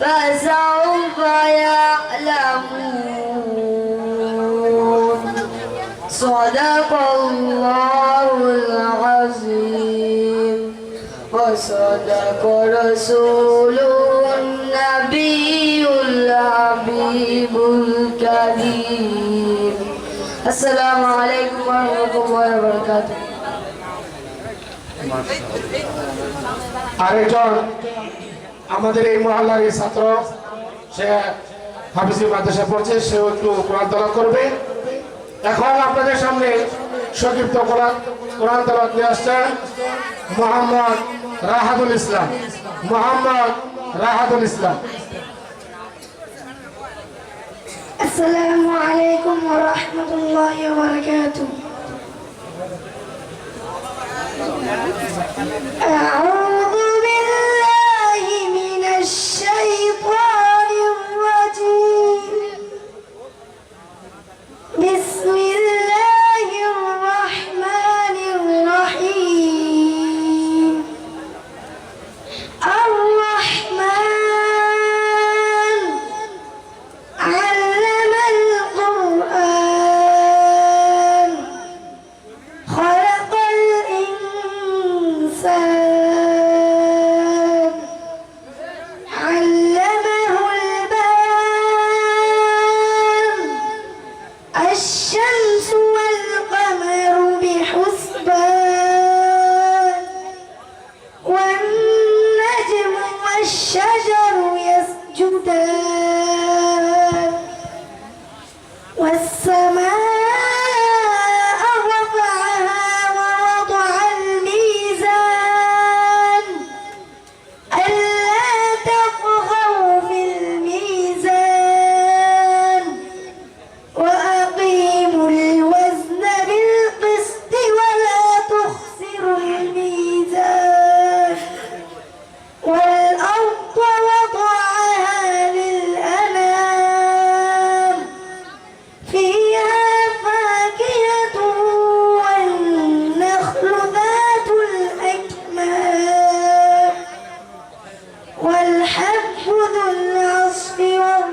فسوف يعلمون صدق الله العظيم وصدق رسوله النبي الحبيب الكريم السلام عليكم ورحمة الله وبركاته আরেকজন আমাদের এই মহল্লার এই ছাত্র সে হাফিজি মাদ্রাসা পড়ছে সেও একটু কোরআন তলাক করবে এখন আপনাদের সামনে সংক্ষিপ্ত কোরআন কোরআন তলাক নিয়ে আসছেন মোহাম্মদ রাহাদুল ইসলাম মোহাম্মদ রাহাদুল ইসলাম السلام عليكم ورحمة الله وبركاته الإنسان علمه الشمس والقمر بحسبان. والنجم والشجر يسجدان. والحب ذو العصف والريحان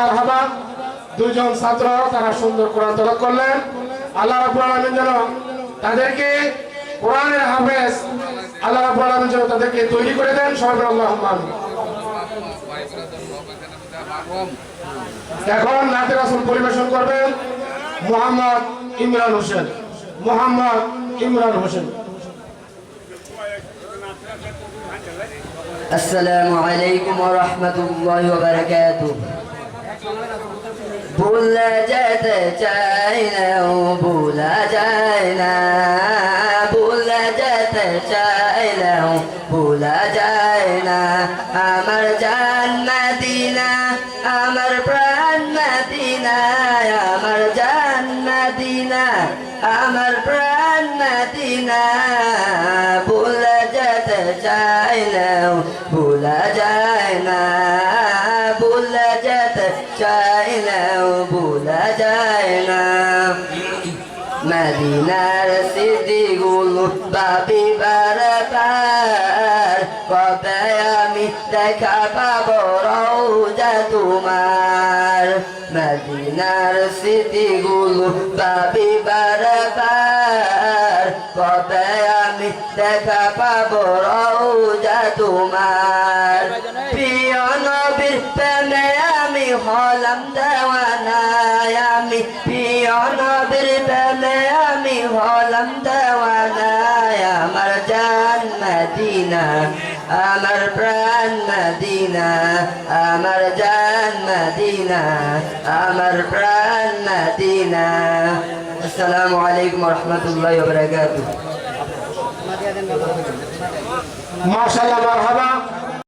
মারহাবা দুজন ছাত্র তারা সুন্দর কোরআন তলব করলেন আল্লাহ রাব্বুল আলামিন যেন তাদেরকে কোরআনের হাফেজ আল্লাহ রাব্বুল আলামিন যেন তাদেরকে তৈরি করে দেন সবাই বলেন আল্লাহুম্মা আমিন এখন নাতে রাসূল পরিবেশন করবেন মোহাম্মদ ইমরান হোসেন মোহাম্মদ ইমরান হোসেন السلام عليكم ورحمة الله وبركاته ভুলা যেতে চাই না, ও ভুলা যায় না। ভুলা যেতে চাই না, ও ভুলা যায় না। আমার জান মদিনা আমার প্রাণ মদিনা আমার জান মদিনা আমার প্রাণ মদিনা ভুলা যেতে চাই না মদিনার স্মৃতিগুলো ভাবি বারবার কবে আমি দেখা পাবো রৌজা তোমার। মদিনার স্মৃতিগুলো ভাবি বারবার কবে আমি দেখা পাব রৌজা তোমার। প্রিয় নবীর প্রেমে আমি হলাম আমি প্রিয় নবীর বেলায় আমি হলাম দেওয়ানায়। আমার জান মদিনা, আমার প্রাণ মদিনা, আমার জান মদিনা, আমার প্রাণ মদিনা। আসসালামু আলাইকুম রহমতুল্লাহ বরকাত মাশাআল্লাহ, মারহাবা।